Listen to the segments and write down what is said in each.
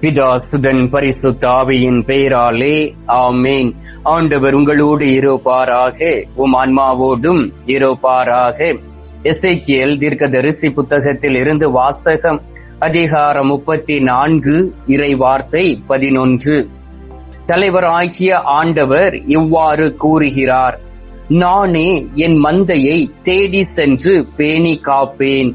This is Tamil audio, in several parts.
பிதா சுதன் பரிசுத்தாவியின் பெயராலே ஆமேன். ஆண்டவர் உங்களோடு இருப்பாராக உம் ஆன்மாவோடும் இருப்பாராக. எசேக்கியேல் தீர்க்கதரிசி புத்தகத்தில் இருந்து வாசகம் அதிகாரம் முப்பத்தி நான்கு இறை வார்த்தை பதினொன்று. தலைவராகிய ஆண்டவர் இவ்வாறு கூறுகிறார் நானே என் மந்தையை தேடி சென்று பேணி காப்பேன்.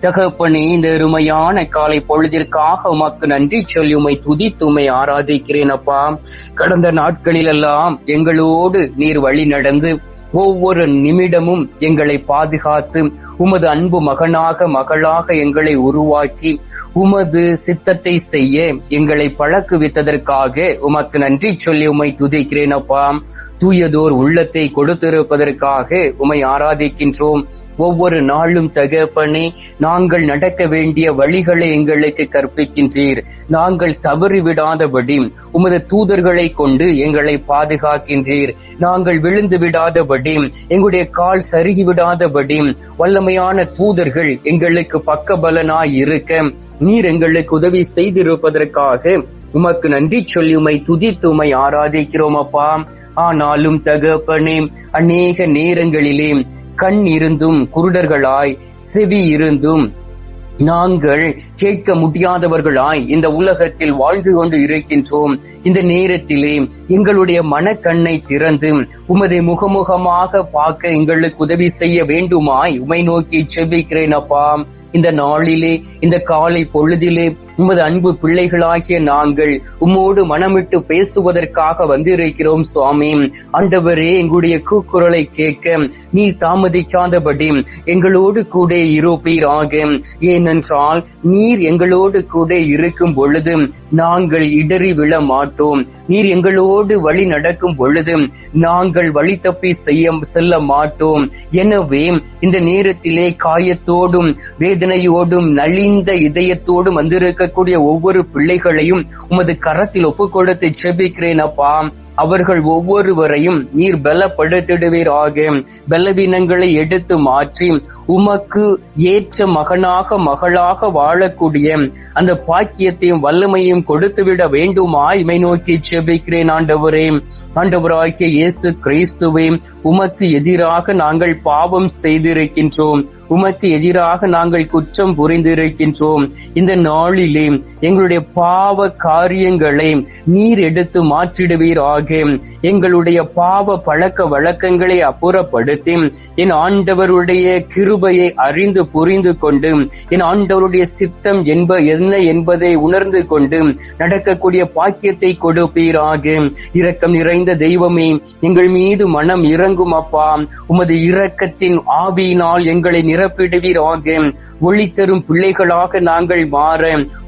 தகப்பனே இந்த அருமையான காலை பொழுதிற்காக உமக்கு நன்றி சொல்லி உமை துதித்து உமை ஆராதிக்கிறேன் அப்பா. கடந்த நாட்களிலெல்லாம் எங்களோடு நீர் வழி நடந்து ஒவ்வொரு நிமிடமும் எங்களை பாதுகாத்து உமது அன்பு மகனாக மகளாக எங்களை உருவாக்கி உமது சித்தத்தை செய்ய எங்களை பழக்குவித்ததற்காக உமக்கு நன்றி சொல்லி உமை துதிக்கிறேன் அப்பா. தூயதோர் உள்ளத்தை கொடுத்திருப்பதற்காக உமை ஆராதிக்கின்றோம். ஒவ்வொரு நாளும் தகப்பனே நாங்கள் நடக்க வேண்டிய வழிகளை எங்களுக்கு கற்பிக்கின்றீர். நாங்கள் தவறிவிடாதபடி உமது தூதர்களை கொண்டு எங்களை பாதுகாக்கின்றீர். நாங்கள் விழுந்து விடாதபடி எங்களுடைய கால் சருகி விடாதபடி வல்லமையான தூதர்கள் எங்களுக்கு பக்கபலனாய் இருக்க நீர் எங்களுக்கு உதவி செய்திருப்பதற்காக உமக்கு நன்றி சொல்லி உமை துதித்து உமை ஆராதிக்கிறோம் அப்பா. ஆனாலும் தகப்பனே அநேக நேரங்களிலே கண் இருந்தும் குருடர்களாய் செவி இருந்தும் நாங்கள் கேட்க முடியாதவர்களாய் இந்த உலகத்தில் வாழ்ந்து கொண்டு இருக்கின்றோம். இந்த நேரத்திலே எங்களுடைய மனக்கண்ணை திறந்து உமதை முகமுகமாக பார்க்க எங்களுக்கு உதவி செய்ய வேண்டுமாய் உமை நோக்கி செபிக்கிறேன் அப்பா. இந்த நாளிலே இந்த காலை பொழுதிலே உமது அன்பு பிள்ளைகளாகிய நாங்கள் உம்மோடு மனமிட்டு பேசுவதற்காக வந்திருக்கிறோம் சுவாமி. ஆண்டவரே எங்களுடைய கூக்குரலை கேட்க நீ தாமதிக்காதபடி எங்களோடு கூட இருப்பீராக. ஏனென்றால் நீர் எங்களோடு கூட இருக்கும் பொழுது நாங்கள் இடறி விழ மாட்டோம். நீர் எங்களோடு வழி நடக்கும் பொழுது நாங்கள் வழி தப்பி செய்ய செல்ல மாட்டோம். எனவே இந்த நேரத்திலே காயத்தோடும் வேதனையோடும் நலிந்த இதயத்தோடும் வந்திருக்கக்கூடிய ஒவ்வொரு பிள்ளைகளையும் உமது கரத்தில் ஒப்பு கொடுத்து செபிக்கிறேன் அப்பா. அவர்கள் ஒவ்வொருவரையும் நீர் பலப்படுத்திடுவீராக. பலவீனங்களை எடுத்து மாற்றி உமக்கு ஏற்ற மகனாக மகளாக வாழக்கூடிய அந்த பாக்கியத்தையும் வல்லமையும் கொடுத்துவிட வேண்டுமா? இமை நோக்கி செபிக்கிறேன் ஆண்டவரே. ஆண்டவராகிய இயேசு கிறிஸ்துவே உமக்கு எதிராக நாங்கள் பாவம் செய்திருக்கின்றோம். உமக்கு எதிராக நாங்கள் குற்றம் புரிந்திருக்கின்றோம். இந்த நாளிலே எங்களுடைய பாவ காரியங்களை நீர் எடுத்து மாற்றிடுவீராக. எங்களுடைய பாவ பழக்க வழக்கங்களை அப்புறப்படுத்தி என் ஆண்டவருடைய கிருபையை அறிந்து புரிந்து கொண்டு என் ஆண்டவருடைய சித்தம் என்ப என்ன என்பதை உணர்ந்து கொண்டு நடக்கக்கூடிய பாக்கியத்தை கொடுப்பீராக. இரக்கம் நிறைந்த தெய்வமே எங்கள் மீது மனம் இறங்கும் அப்பா. உமது இரக்கத்தின் ஆவியினால் எங்களை நிரப்பிடுவீராக ஒளி தரும் பிள்ளைகளாக நாங்கள் மாற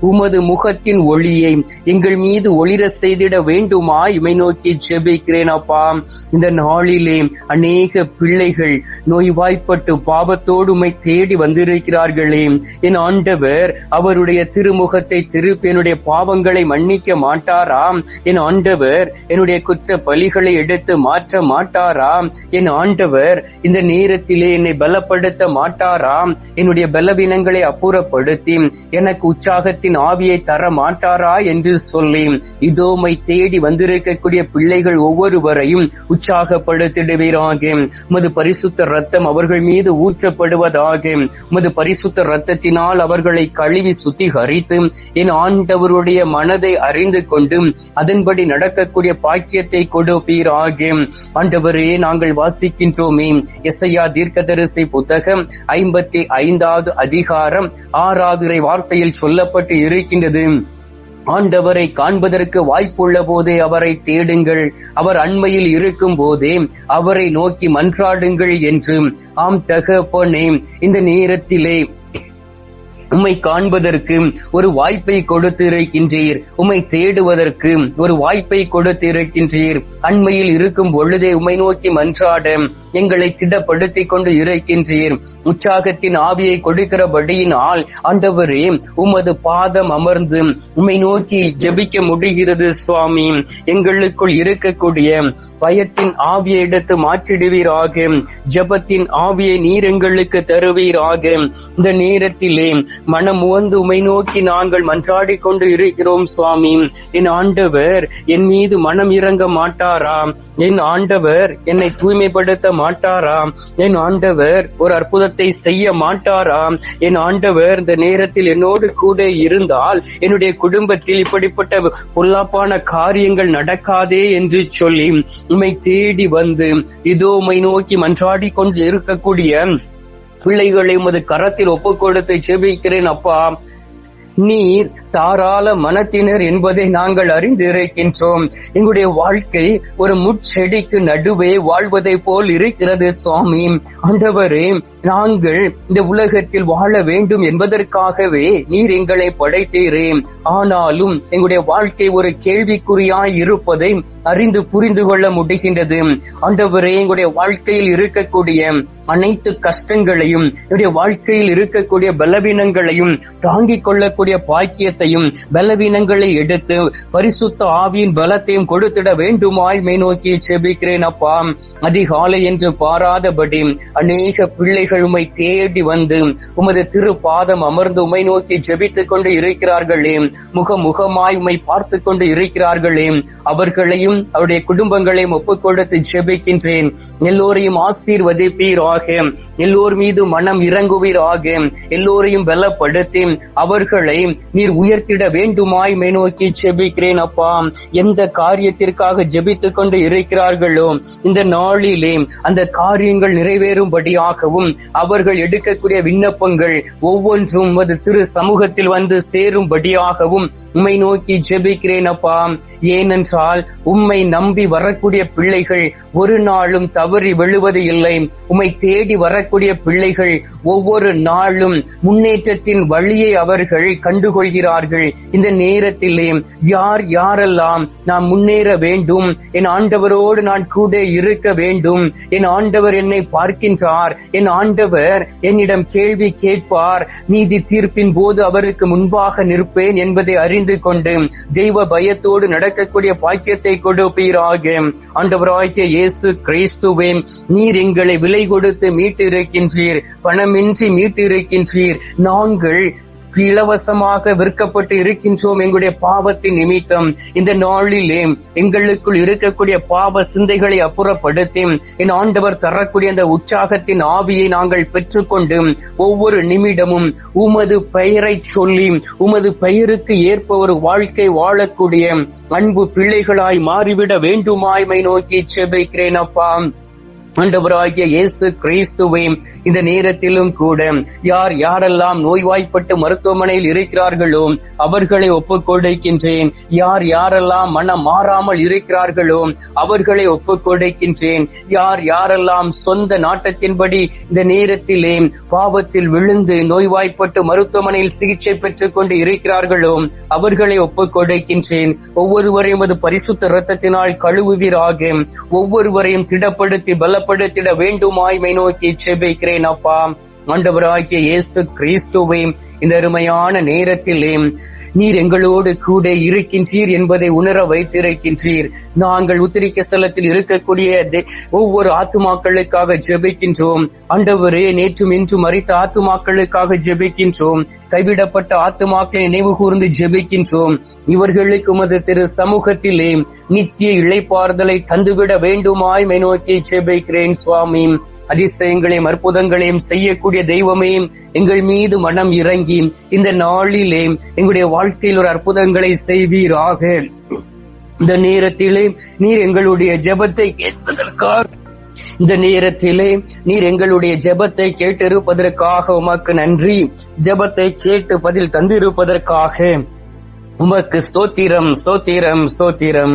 உமது முகத்தின் ஒளியை எங்கள் மீது ஒளிர செய்திட வேண்டுமா? இமை நோக்கி ஜெபிக்கிறேன் அப்பா. இந்த நாளிலே அநேக பிள்ளைகள் நோய்வாய்ப்பட்டு பாவத்தோடு உமை தேடி வந்திருக்கிறார்களே. என் ஆண்டவர் அவருடைய திருமுகத்தை திருப்பி என்னுடைய பாவங்களை மன்னிக்க மாட்டாராம் என் ஆண்டவர் என்னுடைய குற்ற பலிகளை எடுத்து மாற்ற மாட்டாராம் என் ஆண்டவர் இந்த நேரத்திலே என்னை பலப்படுத்த மாட்டார்? மாட்டாரா என்னுடைய பலவீனங்களை அப்புறப்படுத்தி எனக்கு உற்சாகத்தின் ஆவியை தர மாட்டாரா என்று சொல்லி இதோமை தேடி வந்திருக்கக்கூடிய பிள்ளைகள் ஒவ்வொருவரையும் உற்சாகப்படுத்திடுவீராக. உமது பரிசுத்த ரத்தம் அவர்கள் மீது ஊற்றப்படுவதாக. உமது பரிசுத்த ரத்தத்தினால் அவர்களை கழுவி சுத்திகரித்து என் ஆண்டவருடைய மனதை அறிந்து கொண்டு அதன்படி நடக்கக்கூடிய பாக்கியத்தை கொடுப்பீராக. ஆண்டவரே நாங்கள் வாசிக்கின்றோமே. எஸ்ஐயா தீர்க்கதரிசி புத்தகம் ஐம்பத்தி ஐந்தாவது அதிகாரம் ஆறாவது வார்த்தையில் சொல்லப்பட்டு இருக்கின்றது. ஆண்டவரை காண்பதற்கு வாய்ப்புள்ள போதே அவரை தேடுங்கள். அவர் அண்மையில் இருக்கும் போதே அவரை நோக்கி மன்றாடுங்கள் என்று. ஆம் தகப்பனே இந்த நேரத்திலே உம்மை காண்பதற்கு ஒரு வாய்ப்பை கொடுத்து இருக்கின்றீர் உம்மை தேடுவதற்கு ஒரு வாய்ப்பை கொடுத்து இருக்கின்றீர் அண்மையில் இருக்கும் பொழுதே உம்மை நோக்கி மன்றாட எங்களை திடப்படுத்திக் கொண்டு இருக்கின்றீர். உற்சாகத்தின் ஆவியை கொடுக்கிறபடியினால் ஆண்டவரே உமது பாதம் அமர்ந்து உம்மை நோக்கி ஜெபிக்க முடிகிறது சுவாமி. எங்களுக்குள் இருக்கக்கூடிய பயத்தின் ஆவியை எடுத்து மாற்றிடுவீராக. ஜெபத்தின் ஆவியை நீர் எங்களுக்கு தருவீராக. இந்த நேரத்திலே மனம் உவந்து உமை நோக்கி நாங்கள் மன்றாடிக் கொண்டு இருக்கிறோம் சுவாமி. என் ஆண்டவர் என் மீது மனம் இறங்க மாட்டாரா? என் ஆண்டவர் என்னை தூய்மைப்படுத்த மாட்டாரா? என் ஆண்டவர் ஒரு அற்புதத்தை செய்ய மாட்டாரா? என் ஆண்டவர் இந்த நேரத்தில் என்னோடு கூட இருந்தால் என்னுடைய குடும்பத்தில் இப்படிப்பட்ட பொல்லாப்பான காரியங்கள் நடக்காதே என்று சொல்லி உம்மை தேடி வந்து இதோ உமை நோக்கி மன்றாடி கொண்டு இருக்கக்கூடிய பிள்ளைகளை உமது கரத்தில் ஒப்புக் கொடுத்து செபிக்கிறேன் அப்பா. நீர் தாராள மனத்தினர் என்பதை நாங்கள் அறிந்திருக்கின்றோம். எங்களுடைய வாழ்க்கை ஒரு முட்செடிக்கு நடுவே வாழ்வதை போல் இருக்கிறது சுவாமி. ஆண்டவரே நாங்கள் இந்த உலகத்தில் வாழ வேண்டும் என்பதற்காகவே நீர் எங்களை படைத்தீரே. ஆனாலும் எங்களுடைய வாழ்க்கை ஒரு கேள்விக்குறியாய் இருப்பதை அறிந்து புரிந்து கொள்ள முடிகின்றது. ஆண்டவரே எங்களுடைய வாழ்க்கையில் இருக்கக்கூடிய அனைத்து கஷ்டங்களையும் என்னுடைய வாழ்க்கையில் இருக்கக்கூடிய பலவீனங்களையும் தாங்கிக் கொள்ளக்கூடிய பாக்கியத்தையும் பலவீனங்களை எடுத்து பரிசுத்த ஆவியின் பலத்தையும் கொடுத்திட வேண்டுமாய் மை நோக்கி செபிக்கிறேன் அப்பா. அதிகாலை என்று பாராதபடி அநேக பிள்ளைகள் உமை தேடி வந்து உமது திரு பாதம் அமர்ந்து உமை நோக்கி ஜெபித்துக் கொண்டு இருக்கிறார்களே. முக முகமாய் உமை பார்த்து கொண்டு இருக்கிறார்களே. அவர்களையும் அவருடைய குடும்பங்களையும் ஒப்புக் கொடுத்து ஜெபிக்கின்றேன். எல்லோரையும் ஆசீர்வதிப்பீராக. எல்லோர் மீது மனம் இறங்குவீராக. எல்லோரையும் பலப்படுத்தி அவர்களை நீர் உயர்த்திட வேண்டுமாய் மேநோக்கி ஜெபிக்கிறேன் அப்பா. எந்த காரியத்திற்காக ஜெபித்துக் கொண்டு இருக்கிறார்களோ இந்த நாளிலே அந்த காரியங்கள் நிறைவேறும்படியாகவும் அவர்கள் எடுக்கக்கூடிய விண்ணப்பங்கள் ஒவ்வொன்றும் அது திரு சமூகத்தில் வந்து சேரும்படியாகவும் உம்மை நோக்கி ஜெபிக்கிறேன் அப்பா. ஏனென்றால் உம்மை நம்பி வரக்கூடிய பிள்ளைகள் ஒரு நாளும் தவறி விழுவது இல்லை. உம்மை தேடி வரக்கூடிய பிள்ளைகள் ஒவ்வொரு நாளும் முன்னேற்றத்தின் வழியை அவர்கள் கண்டுகொள்கிறார்கள். இந்த நேரத்திலே யார் யாரெல்லாம் நான் முன்னேற வேண்டும் என் ஆண்டவரோடு நான் கூட இருக்க வேண்டும் என் ஆண்டவர் என்னை பார்க்கின்றார் என் ஆண்டவர் என்னிடம் கேள்வி கேட்பார் நீதி தீர்ப்பின் போது அவருக்கு முன்பாக நிற்பேன் என்பதை அறிந்து கொண்டு தெய்வ பயத்தோடு நடக்கக்கூடிய பாக்கியத்தை கொடுப்பீராக. ஆண்டவராகிய இயேசு கிறிஸ்துவே நீர் எங்களை விலை கொடுத்து மீட்டிருக்கின்றீர் பணமின்றி மீட்டிருக்கின்றீர். நாங்கள் இலவசமாக விற்கப்பட்டு இருக்கின்றோம் எங்களுடைய பாவத்தின் நிமித்தம். இந்த நாளிலே எங்களுக்குள் இருக்கக்கூடிய பாவ சிந்தைகளை அப்புறப்படுத்தி என் ஆண்டவர் தரக்கூடிய அந்த உற்சாகத்தின் ஆவியை நாங்கள் பெற்றுக்கொண்டு ஒவ்வொரு நிமிடமும் உமது பெயரை சொல்லி உமது பெயருக்கு ஏற்ப ஒரு வாழ்க்கை வாழக்கூடிய அன்பு பிள்ளைகளாய் மாறிவிட வேண்டுமாய்மை நோக்கி செபிக்கிறேன் அப்பா. ஆண்டவராகிய இயேசு கிறிஸ்துவை இந்த நேரத்திலும் கூட யார் யாரெல்லாம் நோய்வாய்ப்பட்டு மருத்துவமனையில் இருக்கிறார்களோ அவர்களை ஒப்புக்கொடுக்கின்றேன். யார் யாரெல்லாம் மனம் மாறாமல் இருக்கிறார்களோ அவர்களை ஒப்புக்கொடுக்கின்றேன். யார் யாரெல்லாம் சொந்த நாட்டத்தின்படி இந்த நேரத்திலே பாவத்தில் விழுந்து நோய்வாய்ப்பட்டு மருத்துவமனையில் சிகிச்சை பெற்றுக் கொண்டு இருக்கிறார்களோ அவர்களை ஒப்புக்கொடுக்கின்றேன். ஒவ்வொருவரையும் அது பரிசுத்த இரத்தத்தினால் கழுவுவீராக ஒவ்வொருவரையும் திடப்படுத்தி பல பலப்படுத்திட வேண்டுமாய் நோக்கி செபிக்கிறேன் அப்பா. ஆண்டவராகிய இயேசு கிறிஸ்துவை இந்த அருமையான நேரத்திலே நீர் எங்களோடு கூட இருக்கின்றீர் என்பதை உணர வைத்திருக்கின்றீர். நாங்கள் உத்திரிக்க ஸ்தலத்தில் இருக்கக்கூடிய ஒவ்வொரு ஆத்துமாக்களுக்காக ஜெபிக்கின்றோம். அண்டவரே நேற்றும் இன்றும் மறித்த ஆத்துமாக்களுக்காக ஜெபிக்கின்றோம். கைவிடப்பட்ட ஆத்துமாக்களை நினைவு கூர்ந்து ஜெபிக்கின்றோம். இவர்களுக்கு உமது திரு சமூகத்திலே நித்திய இழைப்பாறுதலை தந்துவிட வேண்டுமாய் நோக்கி ஜெபிக்கிறேன். இருக்கிறேன் சுவாமி. அதிசயங்களையும் அற்புதங்களையும் செய்யக்கூடிய தெய்வமே எங்கள் மீது மனம் இறங்கி இந்த நாளிலே எங்களுடைய வாழ்க்கையில் ஒரு அற்புதங்களை செய்வீராக. இந்த நேரத்திலே நீர் எங்களுடைய ஜபத்தை கேட்பதற்காக இந்த நேரத்திலே நீர் எங்களுடைய ஜெபத்தை கேட்டிருப்பதற்காக உமக்கு நன்றி. ஜெபத்தை கேட்டு பதில் தந்திருப்பதற்காக உமக்கு ஸ்தோத்திரம் ஸ்தோத்திரம் ஸ்தோத்திரம்.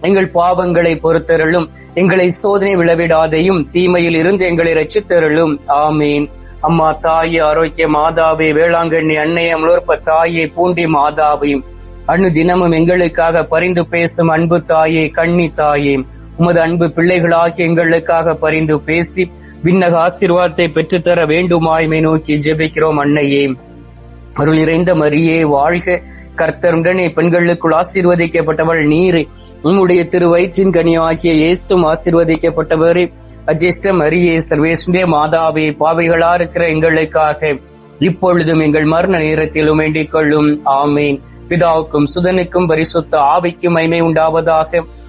எங்கள் பாவங்களை பொறுத்தருளும். எங்களை சோதனை விளவிடாதையும் தீமையில் இருந்து எங்களை ரச்சித்தருளும் ஆமீன். அம்மா தாயே ஆரோக்கிய மாதாவே வேளாங்கண்ணி அன்னைய முழுப்ப தாயே பூண்டி மாதாவையும் அண்ணு தினமும் எங்களுக்காக பரிந்து பேசும் அன்பு தாயே கண்ணி தாயே உமது அன்பு பிள்ளைகளாகி எங்களுக்காக பரிந்து பேசி விண்ணக ஆசீர்வாதத்தை பெற்றுத்தர வேண்டுமாய்மை நோக்கி ஜெபிக்கிறோம் அன்னையே. அருள் நிறைந்த மரியே வாழ்க. கர்த்தருடனே பெண்களுக்குள் ஆசீர்வதிக்கப்பட்டவள் நீரே. உம்முடைய திரு வயிற்றின் கனியாகிய இயேசும் ஆசீர்வதிக்கப்பட்டவரே. அஜிஷ்ட மரியே சர்வேஸ்வரே மாதாவே பாவைகளா இருக்கிற எங்களுக்காக. இப்பொழுதும் எங்கள் மரண நேரத்திலும் வேண்டிக் கொள்ளும். ஆமேன். பிதாவுக்கும் சுதனுக்கும் பரிசுத்த ஆவிக்கும் மைமை உண்டாவதாக.